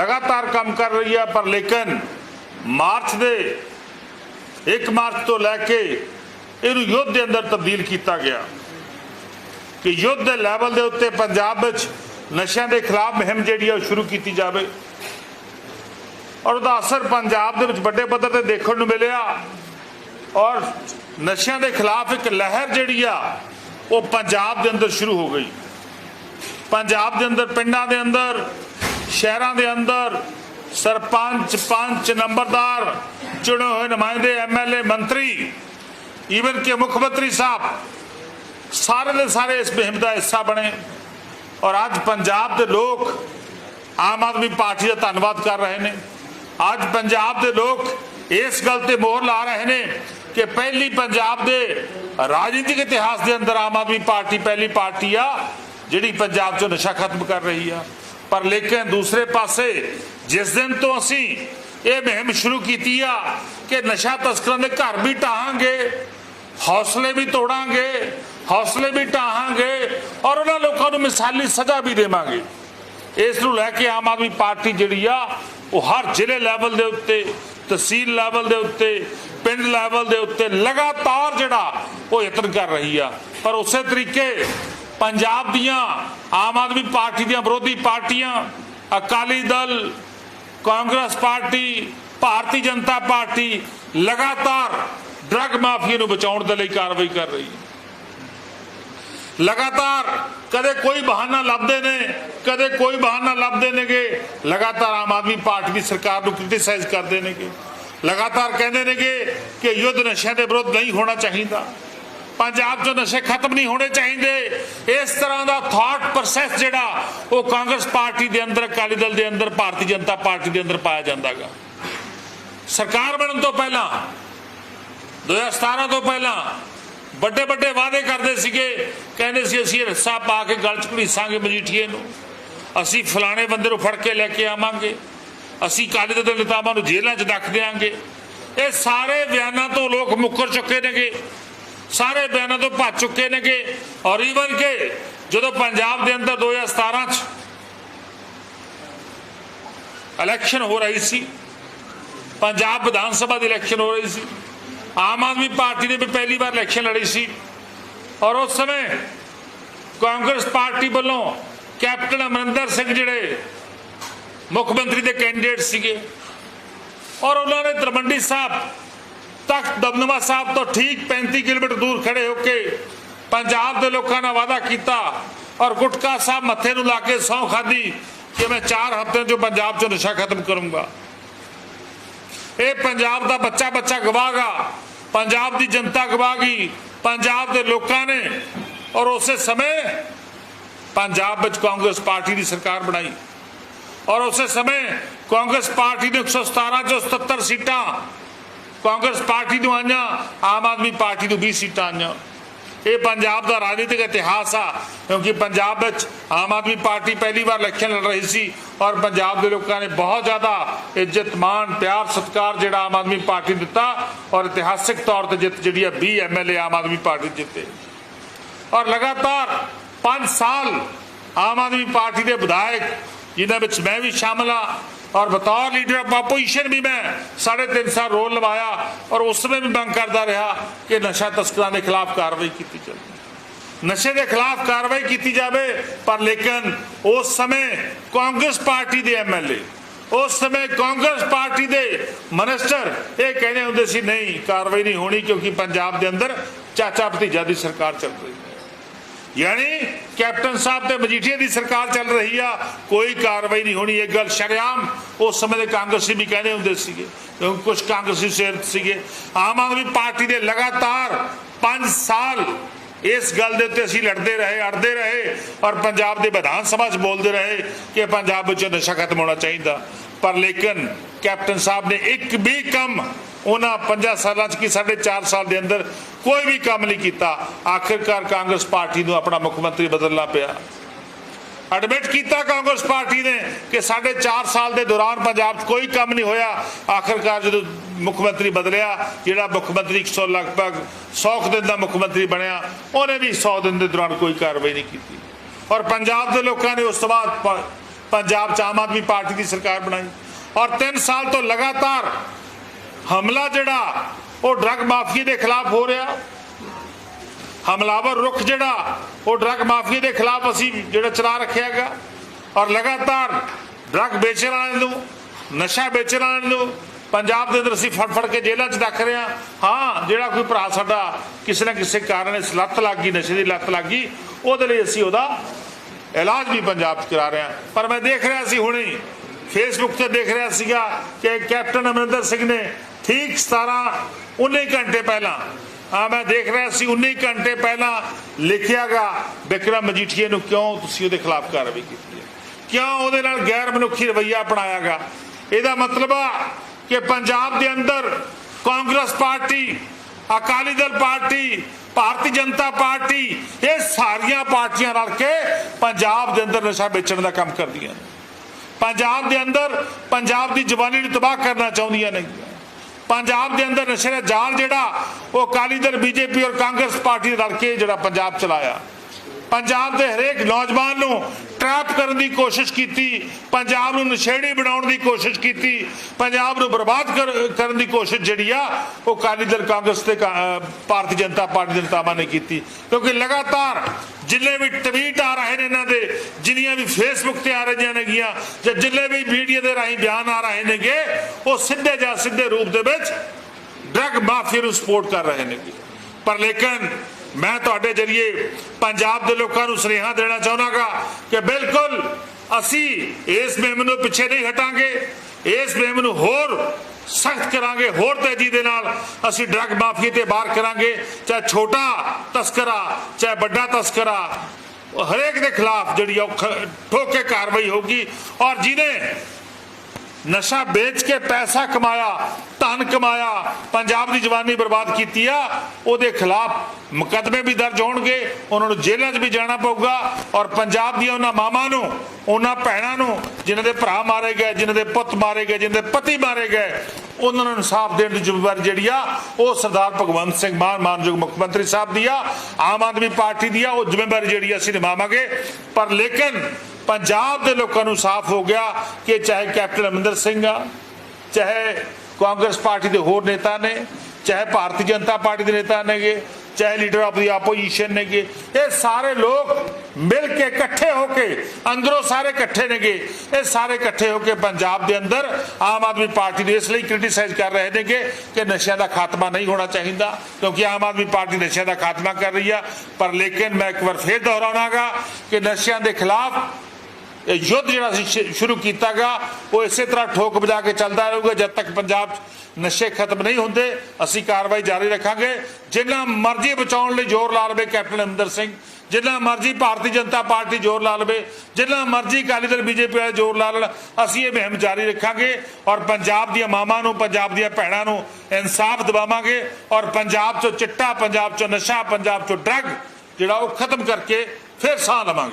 ਲਗਾਤਾਰ ਕੰਮ ਕਰ ਰਹੀ ਹੈ, ਪਰ ਲੇਕਿਨ ਮਾਰਚ ਦੇ 1 ਮਾਰਚ ਤੋਂ ਲੈ ਕੇ ਇਹਨੂੰ ਯੁੱਧ ਦੇ ਅੰਦਰ ਤਬਦੀਲ ਕੀਤਾ ਗਿਆ। ਕਿ ਯੁੱਧ ਦੇ ਲੈਵਲ ਦੇ ਉੱਤੇ ਪੰਜਾਬ ਵਿੱਚ ਨਸ਼ਿਆਂ ਦੇ ਖਿਲਾਫ ਮੁਹਿੰਮ ਜਿਹੜੀ ਆ ਉਹ ਸ਼ੁਰੂ ਕੀਤੀ ਜਾਵੇ। ਔਰ ਉਹਦਾ ਅਸਰ ਪੰਜਾਬ ਦੇ ਵਿੱਚ ਵੱਡੇ ਪੱਧਰ ਤੇ ਦੇਖਣ ਨੂੰ ਮਿਲਿਆ। ਔਰ ਨਸ਼ਿਆਂ ਦੇ ਖਿਲਾਫ ਇੱਕ ਲਹਿਰ ਜਿਹੜੀ ਆ, ਉਹ ਪੰਜਾਬ ਦੇ ਅੰਦਰ ਸ਼ੁਰੂ ਹੋ ਗਈ। ਪੰਜਾਬ ਦੇ ਅੰਦਰ, ਪਿੰਡਾਂ ਦੇ ਅੰਦਰ ਸ਼ਹਿਰਾਂ ਦੇ ਅੰਦਰ ਸਰਪੰਚ, ਪੰਚ, ਨੰਬਰਦਾਰ ਚੁਣੇ ਹੋਏ ਨੁਮਾਇੰਦੇ ਐਮਐਲਏ ਮੰਤਰੀ ਈਵਨ ਕਿ ਮੁੱਖ ਮੰਤਰੀ ਸਾਹਿਬ, ਸਾਰੇ ਦੇ ਸਾਰੇ ਇਸ ਮੁਹਿੰਮ ਦਾ ਹਿੱਸਾ ਬਣੇ। ਔਰ ਅੱਜ ਪੰਜਾਬ ਦੇ ਲੋਕ ਆਮ ਆਦਮੀ ਪਾਰਟੀ ਦਾ ਧੰਨਵਾਦ ਕਰ ਰਹੇ ਨੇ। ਅੱਜ ਪੰਜਾਬ ਦੇ ਲੋਕ ਇਸ ਗੱਲ ਤੇ ਮੋਹਰ ਲਾ ਰਹੇ ਨੇ ਕਿ ਪਹਿਲੀ ਪੰਜਾਬ ਦੇ ਰਾਜਨੀਤਿਕ ਇਤਿਹਾਸ ਦੇ ਅੰਦਰ ਆਮ ਆਦਮੀ ਪਾਰਟੀ ਪਹਿਲੀ ਪਾਰਟੀ ਆ, ਜਿਹੜੀ ਪੰਜਾਬ 'ਚੋਂ ਨਸ਼ਾ ਖਤਮ ਕਰ ਰਹੀ ਆ। ਪਰ ਲੇਕਿਨ ਦੂਸਰੇ ਪਾਸੇ ਜਿਸ ਦਿਨ ਤੋਂ ਅਸੀਂ ਇਹ ਮੁਹਿੰਮ ਸ਼ੁਰੂ ਕੀਤੀ ਆ ਕਿ ਨਸ਼ਾ ਤਸਕਰਾਂ ਦੇ ਘਰ ਵੀ ਢਾਹਾਂਗੇ, ਹੌਸਲੇ ਵੀ ਤੋੜਾਂਗੇ, ਹੌਸਲੇ ਵੀ ਢਾਹਾਂਗੇ ਔਰ ਉਹਨਾਂ ਲੋਕਾਂ ਨੂੰ ਮਿਸਾਲੀ ਸਜ਼ਾ ਵੀ ਦੇਵਾਂਗੇ। ਇਸ ਨੂੰ ਲੈ ਕੇ ਆਮ ਆਦਮੀ ਪਾਰਟੀ ਜਿਹੜੀ ਆ, ਉਹ ਹਰ ਜ਼ਿਲ੍ਹੇ ਲੈਵਲ ਦੇ ਉੱਤੇ, ਤਹਿਸੀਲ ਲੈਵਲ ਦੇ ਉੱਤੇ, ਪਿੰਡ ਲੈਵਲ ਦੇ ਉੱਤੇ ਲਗਾਤਾਰ ਜਿਹੜਾ ਉਹ ਯਤਨ ਕਰ ਰਹੀ ਆ। ਪਰ ਉਸੇ ਤਰੀਕੇ ਪੰਜਾਬ ਦੀਆਂ ਆਮ ਆਦਮੀ ਪਾਰਟੀ ਦੀਆਂ ਵਿਰੋਧੀ ਪਾਰਟੀਆਂ, ਅਕਾਲੀ ਦਲ, ਕਾਂਗਰਸ ਪਾਰਟੀ, ਭਾਰਤੀ ਜਨਤਾ ਪਾਰਟੀ ਲਗਾਤਾਰ ਡਰੱਗ ਮਾਫੀਆ ਨੂੰ ਬਚਾਉਣ ਦੇ ਲਈ ਕਾਰਵਾਈ ਕਰ ਰਹੀ ਹੈ। ਲਗਾਤਾਰ ਕਦੇ ਕੋਈ ਬਹਾਨਾ ਲੱਭਦੇ ਨੇ, ਕਦੇ ਕੋਈ ਬਹਾਨਾ ਲੱਭਦੇ ਨੇਗੇ, ਲਗਾਤਾਰ ਆਮ ਆਦਮੀ ਪਾਰਟੀ ਦੀ ਸਰਕਾਰ ਨੂੰ ਕ੍ਰਿਟਿਸਾਈਜ਼ ਕਰਦੇ ਨੇਗੇ। ਲਗਾਤਾਰ ਕਹਿੰਦੇ ਨੇਗੇ ਕਿ ਯੁੱਧ ਨਸ਼ਿਆਂ ਦੇ ਵਿਰੁੱਧ ਨਹੀਂ ਹੋਣਾ ਚਾਹੀਦਾ। ਪੰਜਾਬ 'ਚੋਂ ਨਸ਼ੇ ਖਤਮ ਨਹੀਂ ਹੋਣੇ ਚਾਹੀਦੇ। ਇਸ ਤਰ੍ਹਾਂ ਦਾ ਥਾਟ ਪ੍ਰੋਸੈਸ ਜਿਹੜਾ, ਉਹ ਕਾਂਗਰਸ ਪਾਰਟੀ ਦੇ ਅੰਦਰ, ਅਕਾਲੀ ਦਲ ਦੇ ਅੰਦਰ, ਭਾਰਤੀ ਜਨਤਾ ਪਾਰਟੀ ਦੇ ਅੰਦਰ ਪਾਇਆ ਜਾਂਦਾਗਾ। ਸਰਕਾਰ ਬਣਨ ਤੋਂ ਪਹਿਲਾਂ 2017 ਤੋਂ ਪਹਿਲਾਂ ਵੱਡੇ ਵੱਡੇ ਵਾਅਦੇ ਕਰਦੇ ਸੀਗੇ। ਕਹਿੰਦੇ ਸੀ, ਅਸੀਂ ਰੱਸਾ ਪਾ ਕੇ ਗਲ ਚ ਘੜੀਸਾਂਗੇ ਮਜੀਠੀਏ ਨੂੰ। ਅਸੀਂ ਫਲਾਣੇ ਬੰਦੇ ਨੂੰ ਫੜ ਕੇ ਲੈ ਕੇ ਆਵਾਂਗੇ। ਅਸੀਂ ਕਾਲੇ ਦੇ ਨੇਤਾਵਾਂ ਨੂੰ ਜੇਲ੍ਹਾਂ 'ਚ ਰੱਖ ਦੇਾਂਗੇ ਇਹ ਸਾਰੇ ਬਿਆਨਾਂ ਤੋਂ ਲੋਕ ਮੁੱਕਰ ਚੁੱਕੇ ਨੇਗੇ। ਸਾਰੇ ਬਿਆਨਾਂ ਤੋਂ ਭੱਜ ਚੁੱਕੇ ਨੇਗੇ ਔਰ ਈਵਨ ਕਿ ਜਦੋਂ ਪੰਜਾਬ ਦੇ ਅੰਦਰ 2017 'ਚ ਇਲੈਕਸ਼ਨ ਹੋ ਰਹੀ ਸੀ, ਪੰਜਾਬ ਵਿਧਾਨ ਸਭਾ ਦੀ ਇਲੈਕਸ਼ਨ ਹੋ ਰਹੀ ਸੀ, ਆਮ ਆਦਮੀ ਪਾਰਟੀ ਨੇ ਵੀ ਪਹਿਲੀ ਵਾਰ ਇਲੈਕਸ਼ਨ ਲੜੀ ਸੀ ਔਰ ਉਸ ਸਮੇਂ ਕਾਂਗਰਸ ਪਾਰਟੀ ਵੱਲੋਂ ਕੈਪਟਨ ਅਮਰਿੰਦਰ ਸਿੰਘ ਜਿਹੜੇ ਮੁੱਖ ਮੰਤਰੀ ਦੇ ਕੈਂਡੀਡੇਟ ਸੀਗੇ ਔਰ ਉਹਨਾਂ ਨੇ ਤਰਮੰਡੀ ਸਾਹਿਬ ਤਖਤ ਦਮਦਮਾ ਸਾਹਿਬ ਤੋਂ ਠੀਕ 35 ਕਿਲੋਮੀਟਰ ਦੂਰ ਖੜੇ ਹੋ ਕੇ ਪੰਜਾਬ ਦੇ ਲੋਕਾਂ ਨਾਲ ਵਾਅਦਾ ਕੀਤਾ ਔਰ ਗੁਟਕਾ ਸਾਹਿਬ ਮੱਥੇ ਨੂੰ ਲਾ ਕੇ ਸੌਂ ਖਾਦੀ ਕਿ ਮੈਂ 4 ਹਫ਼ਤਿਆਂ 'ਚ ਪੰਜਾਬ 'ਚੋਂ ਨਸ਼ਾ ਖਤਮ ਕਰੂੰਗਾ। ਇਹ ਪੰਜਾਬ ਦਾ ਬੱਚਾ ਬੱਚਾ ਗਵਾਗਾ ਪੰਜਾਬ ਦੀ ਜਨਤਾ ਗਵਾਗੀ ਪੰਜਾਬ ਦੇ ਲੋਕਾਂ ਨੇ ਔਰ ਉਸੇ ਸਮੇਂ ਪੰਜਾਬ ਵਿੱਚ ਕਾਂਗਰਸ ਪਾਰਟੀ ਦੀ ਸਰਕਾਰ ਬਣਾਈ। ਔਰ ਉਸੇ ਸਮੇਂ ਕਾਂਗਰਸ ਪਾਰਟੀ ਨੇ 117 ਚੋਂ 77 ਸੀਟਾਂ ਕਾਂਗਰਸ ਪਾਰਟੀ ਨੂੰ ਆਈਆਂ, ਆਮ ਆਦਮੀ ਪਾਰਟੀ ਨੂੰ 20 ਸੀਟਾਂ ਆਈਆਂ। ਇਹ ਪੰਜਾਬ ਦਾ ਰਾਜਨੀਤਿਕ ਇਤਿਹਾਸ ਆ, ਕਿਉਂਕਿ ਪੰਜਾਬ ਵਿੱਚ ਆਮ ਆਦਮੀ ਪਾਰਟੀ ਪਹਿਲੀ ਵਾਰ ਇਲੈਕਸ਼ਨ ਲੜ ਰਹੀ ਸੀ ਔਰ ਪੰਜਾਬ ਦੇ ਲੋਕਾਂ ਨੇ ਬਹੁਤ ਜ਼ਿਆਦਾ ਇੱਜ਼ਤ, ਮਾਣ, ਪਿਆਰ, ਸਤਿਕਾਰ ਜਿਹੜਾ ਆਮ ਆਦਮੀ ਪਾਰਟੀ ਨੂੰ ਦਿੱਤਾ ਔਰ ਇਤਿਹਾਸਿਕ ਤੌਰ ਤੇ ਜਿੱਤ ਜਿਹੜੀ ਆ 20 ਐਮਐਲਏ ਆਮ ਆਦਮੀ ਪਾਰਟੀ ਜਿੱਤੇ। ਔਰ ਲਗਾਤਾਰ 5 ਸਾਲ ਆਮ ਆਦਮੀ ਪਾਰਟੀ ਦੇ ਵਿਧਾਇਕ, ਜਿਨ੍ਹਾਂ ਵਿੱਚ ਮੈਂ ਵੀ ਸ਼ਾਮਲ ਆ ਔਰ ਬਤੌਰ ਲੀਡਰ ਆਫ ਆਪੋਜੀਸ਼ਨ ਵੀ ਮੈਂ ਸਾਢੇ ਤਿੰਨ ਸਾਲ ਰੋਲ ਨਿਭਾਇਆ ਔਰ ਉਸ ਸਮੇਂ ਵੀ ਮੰਗ ਕਰਦਾ ਰਿਹਾ ਕਿ ਨਸ਼ਾ ਤਸਕਰਾਂ ਦੇ ਖਿਲਾਫ ਕਾਰਵਾਈ ਕੀਤੀ ਜਾਵੇ। ਨਸ਼ੇ ਦੇ ਖਿਲਾਫ ਕਾਰਵਾਈ ਕੀਤੀ ਜਾਵੇ, ਪਰ ਲੇਕਿਨ ਉਸ ਸਮੇਂ ਕਾਂਗਰਸ ਪਾਰਟੀ ਦੇ ਐਮਐਲਏ ਉਸ ਸਮੇਂ ਕਾਂਗਰਸ ਪਾਰਟੀ ਦੇ ਮਨਿਸਟਰ ਇਹ ਕਹਿੰਦੇ ਹੁੰਦੇ ਸੀ, ਨਹੀਂ, ਕਾਰਵਾਈ ਨਹੀਂ ਹੋਣੀ ਕਿਉਂਕਿ ਪੰਜਾਬ ਦੇ ਅੰਦਰ ਚਾਚਾ ਭਤੀਜਾ ਦੀ ਸਰਕਾਰ ਚੱਲ ਰਹੀ ਯਾਨੀ ਕੈਪਟਨ ਸਾਹਿਬ ਤੇ ਮਜੀਠੀਆ ਦੀ ਸਰਕਾਰ ਚੱਲ ਰਹੀ ਆ, ਕੋਈ ਕਾਰਵਾਈ ਨਹੀਂ ਹੋਣੀ, ਇਹ ਗੱਲ ਸ਼ਰਿਆਮ ਉਸ ਸਮੇਂ ਦੇ ਕਾਂਗਰਸੀ ਵੀ ਕਹਿੰਦੇ ਹੁੰਦੇ ਸੀਗੇ ਕਿਉਂਕਿ ਕੁਝ ਕਾਂਗਰਸੀ ਸਿਰ ਸੀਗੇ। ਆਮ ਆਦਮੀ ਪਾਰਟੀ ਦੇ ਲਗਾਤਾਰ 5 ਸਾਲ ਇਸ ਗੱਲ ਦੇ ਉੱਤੇ ਅਸੀਂ ਲੜਦੇ ਰਹੇ, ਅੜਦੇ ਰਹੇ ਔਰ ਪੰਜਾਬ ਦੇ ਵਿਧਾਨ ਸਭਾ 'ਚ ਬੋਲਦੇ ਰਹੇ ਕਿ ਪੰਜਾਬ ਵਿੱਚ ਨਸ਼ਾ ਖਤਮ ਹੋਣਾ ਚਾਹੀਦਾ। ਪਰ ਲੇਕਿਨ ਕੈਪਟਨ ਸਾਹਿਬ ਨੇ ਇੱਕ ਵੀ ਕੰਮ ਉਹਨਾਂ 5 ਸਾਲਾਂ 'ਚ ਕੀ ਸਾਢੇ 4 ਸਾਲ ਦੇ ਅੰਦਰ ਕੋਈ ਵੀ ਕੰਮ ਨਹੀਂ ਕੀਤਾ। ਆਖਿਰਕਾਰ ਕਾਂਗਰਸ ਪਾਰਟੀ ਨੂੰ ਆਪਣਾ ਮੁੱਖ ਮੰਤਰੀ ਬਦਲਣਾ ਪਿਆ। ਐਡਮਿਟ ਕੀਤਾ ਕਾਂਗਰਸ ਪਾਰਟੀ ਨੇ ਕਿ ਸਾਢੇ 4 ਸਾਲ ਦੇ ਦੌਰਾਨ ਪੰਜਾਬ 'ਚ ਕੋਈ ਕੰਮ ਨਹੀਂ ਹੋਇਆ। ਆਖਿਰਕਾਰ ਜਦੋਂ ਮੁੱਖ ਮੰਤਰੀ ਬਦਲਿਆ, ਜਿਹੜਾ ਮੁੱਖ ਮੰਤਰੀ 100 ਲਗਭਗ 100 ਕੁ ਦਿਨ ਦਾ ਮੁੱਖ ਮੰਤਰੀ ਬਣਿਆ, ਉਹਨੇ ਵੀ 100 ਦਿਨ ਦੇ ਦੌਰਾਨ ਕੋਈ ਕਾਰਵਾਈ ਨਹੀਂ ਕੀਤੀ। ਔਰ ਪੰਜਾਬ ਦੇ ਲੋਕਾਂ ਨੇ ਉਸ ਤੋਂ ਬਾਅਦ ਪੰਜਾਬ 'ਚ ਆਮ ਆਦਮੀ ਪਾਰਟੀ ਦੀ ਸਰਕਾਰ ਬਣਾਈ। ਔਰ 3 ਸਾਲ ਤੋਂ ਲਗਾਤਾਰ ਹਮਲਾ ਜਿਹੜਾ, ਉਹ ਡਰੱਗ ਮਾਫੀਆ ਦੇ ਖਿਲਾਫ ਹੋ ਰਿਹਾ। ਹਮਲਾਵਰ ਰੁਖ ਜਿਹੜਾ, ਉਹ ਡਰੱਗ ਮਾਫੀਆ ਦੇ ਖਿਲਾਫ ਅਸੀਂ ਜਿਹੜਾ ਚਲਾ ਰੱਖਿਆ ਹੈਗਾ। ਔਰ ਲਗਾਤਾਰ ਡਰੱਗ ਵੇਚਣ ਵਾਲਿਆਂ ਨੂੰ, ਨਸ਼ਾ ਵੇਚਣ ਵਾਲਿਆਂ ਨੂੰ, ਪੰਜਾਬ ਦੇ ਅੰਦਰ ਅਸੀਂ ਫੜ ਫੜ ਕੇ ਜੇਲ੍ਹਾਂ 'ਚ ਰੱਖ ਰਹੇ ਹਾਂ। ਹਾਂ, ਜਿਹੜਾ ਕੋਈ ਭਰਾ ਸਾਡਾ ਕਿਸੇ ਨਾ ਕਿਸੇ ਕਾਰਨ ਇਸ ਲੱਤ ਲੱਗ ਗਈ, ਨਸ਼ੇ ਦੀ ਲੱਤ ਲੱਗ ਗਈ, ਉਹਦੇ ਲਈ ਅਸੀਂ ਉਹਦਾ ਇਲਾਜ ਵੀ ਪੰਜਾਬ 'ਚ ਕਰਾ ਰਹੇ ਹਾਂ। ਪਰ ਮੈਂ ਦੇਖ ਰਿਹਾ ਸੀ ਹੁਣੇ ਫੇਸਬੁੱਕ ਤੇ ਦੇਖ ਰਿਹਾ ਸੀਗਾ ਕਿ ਕੈਪਟਨ ਅਮਰਿੰਦਰ ਸਿੰਘ ਨੇ ਠੀਕ 17 19 ਘੰਟੇ ਪਹਿਲਾਂ। ਆ ਮੈਂ ਦੇਖ ਰਿਹਾ ਸੀ 19 ਘੰਟੇ ਪਹਿਲਾਂ ਲਿਖਿਆਗਾ ਬਿਕਰਮ ਮਜੀਠੀਏ ਨੂੰ ਕਿਉਂ ਤੁਸੀਂ ਉਹਦੇ ਖਿਲਾਫ ਕਾਰਵਾਈ ਕੀਤੀ ਹੈ? ਕਿਉਂ ਉਹਦੇ ਨਾਲ ਗੈਰ ਮਨੁੱਖੀ ਰਵੱਈਆ ਅਪਣਾਇਆਗਾ? ਇਹਦਾ ਮਤਲਬ ਆ ਕਿ ਪੰਜਾਬ ਦੇ ਅੰਦਰ Congress party, Akali Dal party, Bharatiya Janata party, ਇਹ ਸਾਰੀਆਂ ਪਾਰਟੀਆਂ ਰਲ ਕੇ ਪੰਜਾਬ ਦੇ ਅੰਦਰ ਨਸ਼ਾ ਵੇਚਣ ਦਾ ਕੰਮ ਕਰਦੀਆਂ ਪੰਜਾਬ ਦੇ ਅੰਦਰ ਪੰਜਾਬ ਦੀ ਜਵਾਨੀ ਨੂੰ ਤਬਾਹ ਕਰਨਾ ਚਾਹੁੰਦੀਆਂ ਨੇ। ਪੰਜਾਬ ਦੇ ਅੰਦਰ ਨਸ਼ੇ ਦਾ ਜਾਲ ਜਿਹੜਾ, ਉਹ ਅਕਾਲੀ ਦਲ, ਬੀਜੇਪੀ ਔਰ ਕਾਂਗਰਸ ਪਾਰਟੀ ਰਲ ਕੇ ਜਿਹੜਾ ਪੰਜਾਬ ਚਲਾਇਆ। ਪੰਜਾਬ ਦੇ ਹਰੇਕ ਨੌਜਵਾਨ ਨੂੰ ਟਰੈਪ ਕਰਨ ਦੀ ਕੋਸ਼ਿਸ਼ ਕੀਤੀ, ਪੰਜਾਬ ਨੂੰ ਨਸ਼ੇੜੀ ਬਣਾਉਣ ਦੀ ਕੋਸ਼ਿਸ਼ ਕੀਤੀ, ਪੰਜਾਬ ਨੂੰ ਬਰਬਾਦ ਕਰ- ਕਰਨ ਦੀ ਕੋਸ਼ਿਸ਼ ਜਿਹੜੀ ਆ, ਉਹ ਅਕਾਲੀ ਦਲ ਕਾਂਗਰਸ ਤੇ ਭਾਰਤੀ ਜਨਤਾ ਪਾਰਟੀ ਦੇ ਨੇਤਾਵਾਂ ਨੇ ਕੀਤੀ। ਕਿਉਂਕਿ ਲਗਾਤਾਰ ਜਿੰਨੇ ਵੀ ਟਵੀਟ ਆ ਰਹੇ ਨੇ ਇਹਨਾਂ ਦੇ, ਜਿੰਨੀਆਂ ਵੀ ਫੇਸਬੁੱਕ ਤੇ ਆ ਰਹੀਆਂ ਨੇਗੀਆਂ, ਜਾਂ ਜਿੰਨੇ ਵੀ ਮੀਡੀਆ ਦੇ ਰਾਹੀਂ ਬਿਆਨ ਆ ਰਹੇ ਨੇਗੇ, ਉਹ ਸਿੱਧੇ ਜਾਂ ਸਿੱਧੇ ਰੂਪ ਦੇ ਵਿੱਚ ਡਰੱਗ ਮਾਫੀਆ ਨੂੰ ਸਪੋਰਟ ਕਰ ਰਹੇ ਨੇਗੇ। ਪਰ ਲੇਕਿਨ ਮੈਂ ਤੁਹਾਡੇ ਜਰੀਏ ਪੰਜਾਬ ਦੇ ਲੋਕਾਂ ਨੂੰ ਸੁਨੇਹਾ ਦੇਣਾ ਚਾਹੁੰਦਾਗਾ ਕਿ ਬਿਲਕੁਲ ਅਸੀਂ ਇਸ ਮੁਹਿੰਮ ਨੂੰ ਪਿੱਛੇ ਨਹੀਂ ਹਟਾਂਗੇ, ਇਸ ਮੁਹਿੰਮ ਨੂੰ ਹੋਰ ਸਖਤ ਕਰਾਂਗੇ, ਹੋਰ ਤੇਜ਼ੀ ਦੇ ਨਾਲ ਅਸੀਂ ਡਰੱਗ ਮਾਫੀਆ ਤੇ ਬਾਹਰ ਕਰਾਂਗੇ, ਚਾਹੇ ਛੋਟਾ ਤਸਕਰਾ, ਚਾਹੇ ਵੱਡਾ ਤਸਕਰਾ, ਹਰੇਕ ਦੇ ਖਿਲਾਫ ਜਿਹੜੀ ਆ ਉਹ ਠੋਕ ਕੇ ਕਾਰਵਾਈ ਹੋਗੀ ਔਰ ਜਿਹਨੇ ਨਸ਼ਾ ਵੇਚ ਕੇ ਪੈਸਾ ਕਮਾਇਆ ਧਨ ਕਮਾਇਆ, ਪੰਜਾਬ ਦੀ ਜਵਾਨੀ ਬਰਬਾਦ ਕੀਤੀ ਆ, ਉਹਦੇ ਖਿਲਾਫ ਮੁਕੱਦਮੇ ਵੀ ਦਰਜ ਹੋਣਗੇ, ਉਹਨਾਂ ਨੂੰ ਜੇਲ੍ਹਾਂ 'ਚ ਵੀ ਜਾਣਾ ਪਊਗਾ, ਔਰ ਪੰਜਾਬ ਦੀਆਂ ਉਹਨਾਂ ਮਾਵਾਂ ਨੂੰ, ਉਹਨਾਂ ਭੈਣਾਂ ਨੂੰ, ਜਿਨ੍ਹਾਂ ਦੇ ਭਰਾ ਮਾਰੇ ਗਏ, ਜਿਨ੍ਹਾਂ ਦੇ ਪੁੱਤ ਮਾਰੇ ਗਏ, ਜਿਨ੍ਹਾਂ ਦੇ ਪਤੀ ਮਾਰੇ ਗਏ, ਉਹਨਾਂ ਨੂੰ ਇਨਸਾਫ ਦੇਣ ਦੀ ਜ਼ਿੰਮੇਵਾਰੀ ਜਿਹੜੀ ਆ, ਉਹ ਸਰਦਾਰ ਭਗਵੰਤ ਸਿੰਘ ਮਾਨ, ਮਾਨਯੋਗ ਮੁੱਖ ਮੰਤਰੀ ਸਾਹਿਬ ਦੀ ਆ, ਆਮ ਆਦਮੀ ਪਾਰਟੀ ਦੀ ਆ, ਉਹ ਜ਼ਿੰਮੇਵਾਰੀ ਜਿਹੜੀ ਅਸੀਂ ਨਿਭਾਵਾਂਗੇ। ਪਰ ਲੇਕਿਨ ਪੰਜਾਬ ਦੇ ਲੋਕਾਂ ਨੂੰ ਸਾਫ਼ ਹੋ ਗਿਆ ਕਿ ਚਾਹੇ ਕੈਪਟਨ ਅਮਰਿੰਦਰ ਸਿੰਘ ਆ, ਚਾਹੇ ਕਾਂਗਰਸ ਪਾਰਟੀ ਦੇ ਹੋਰ ਨੇਤਾ ਨੇ, ਚਾਹੇ ਭਾਰਤੀ ਜਨਤਾ ਪਾਰਟੀ ਦੇ ਨੇਤਾ ਨੇਗੇ, ਚਾਹੇ ਲੀਡਰ ਆਫ ਦੀ ਆਪੋਜੀਸ਼ਨ ਨੇਗੇ, ਇਹ ਸਾਰੇ ਲੋਕ ਮਿਲ ਕੇ ਇਕੱਠੇ ਹੋ ਕੇ, ਅੰਦਰੋਂ ਸਾਰੇ ਇਕੱਠੇ ਨੇਗੇ, ਇਹ ਸਾਰੇ ਇਕੱਠੇ ਹੋ ਕੇ ਪੰਜਾਬ ਦੇ ਅੰਦਰ ਆਮ ਆਦਮੀ ਪਾਰਟੀ ਨੂੰ ਇਸ ਲਈ ਕ੍ਰਿਟਿਸਾਈਜ਼ ਕਰ ਰਹੇ ਨੇਗੇ ਕਿ ਨਸ਼ਿਆਂ ਦਾ ਖਾਤਮਾ ਨਹੀਂ ਹੋਣਾ ਚਾਹੀਦਾ, ਕਿਉਂਕਿ ਆਮ ਆਦਮੀ ਪਾਰਟੀ ਨਸ਼ਿਆਂ ਦਾ ਖਾਤਮਾ ਕਰ ਰਹੀ ਆ, ਪਰ ਲੇਕਿਨ ਮੈਂ ਇੱਕ ਵਾਰ ਫੇਰ ਦੁਹਰਾਉਣਾਗਾ ਕਿ ਨਸ਼ਿਆਂ ਦੇ ਖਿਲਾਫ ਇਹ ਯੁੱਧ ਜਿਹੜਾ ਅਸੀਂ ਸ਼ੁ- ਸ਼ੁਰੂ ਕੀਤਾਗਾ, ਉਹ ਇਸੇ ਤਰ੍ਹਾਂ ਠੋਕ ਵਜਾ ਕੇ ਚੱਲਦਾ ਰਹੂਗਾ, ਜਦ ਤੱਕ ਪੰਜਾਬ 'ਚ ਨਸ਼ੇ ਖਤਮ ਨਹੀਂ ਹੁੰਦੇ, ਅਸੀਂ ਕਾਰਵਾਈ ਜਾਰੀ ਰੱਖਾਂਗੇ। ਜਿੰਨਾ ਮਰਜ਼ੀ ਬਚਾਉਣ ਲਈ ਜ਼ੋਰ ਲਾ ਲਵੇ ਕੈਪਟਨ ਅਮਰਿੰਦਰ ਸਿੰਘ, ਜਿੰਨਾ ਮਰਜ਼ੀ ਭਾਰਤੀ ਜਨਤਾ ਪਾਰਟੀ ਜ਼ੋਰ ਲਾ ਲਵੇ, ਜਿੰਨਾ ਮਰਜ਼ੀ ਅਕਾਲੀ ਦਲ ਬੀਜੇਪੀ ਵਾਲੇ ਜ਼ੋਰ ਲਾ ਲੈਣ, ਅਸੀਂ ਇਹ ਮੁਹਿੰਮ ਜਾਰੀ ਰੱਖਾਂਗੇ ਔਰ ਪੰਜਾਬ ਦੀਆਂ ਮਾਵਾਂ ਨੂੰ, ਪੰਜਾਬ ਦੀਆਂ ਭੈਣਾਂ ਨੂੰ ਇਨਸਾਫ ਦਿਵਾਵਾਂਗੇ ਔਰ ਪੰਜਾਬ 'ਚੋਂ ਚਿੱਟਾ, ਪੰਜਾਬ 'ਚੋਂ ਨਸ਼ਾ, ਪੰਜਾਬ 'ਚੋਂ ਡਰੱਗ, ਜਿਹੜਾ ਉਹ ਖਤਮ ਕਰਕੇ ਫਿਰ ਸਾਹ ਲਵਾਂਗੇ।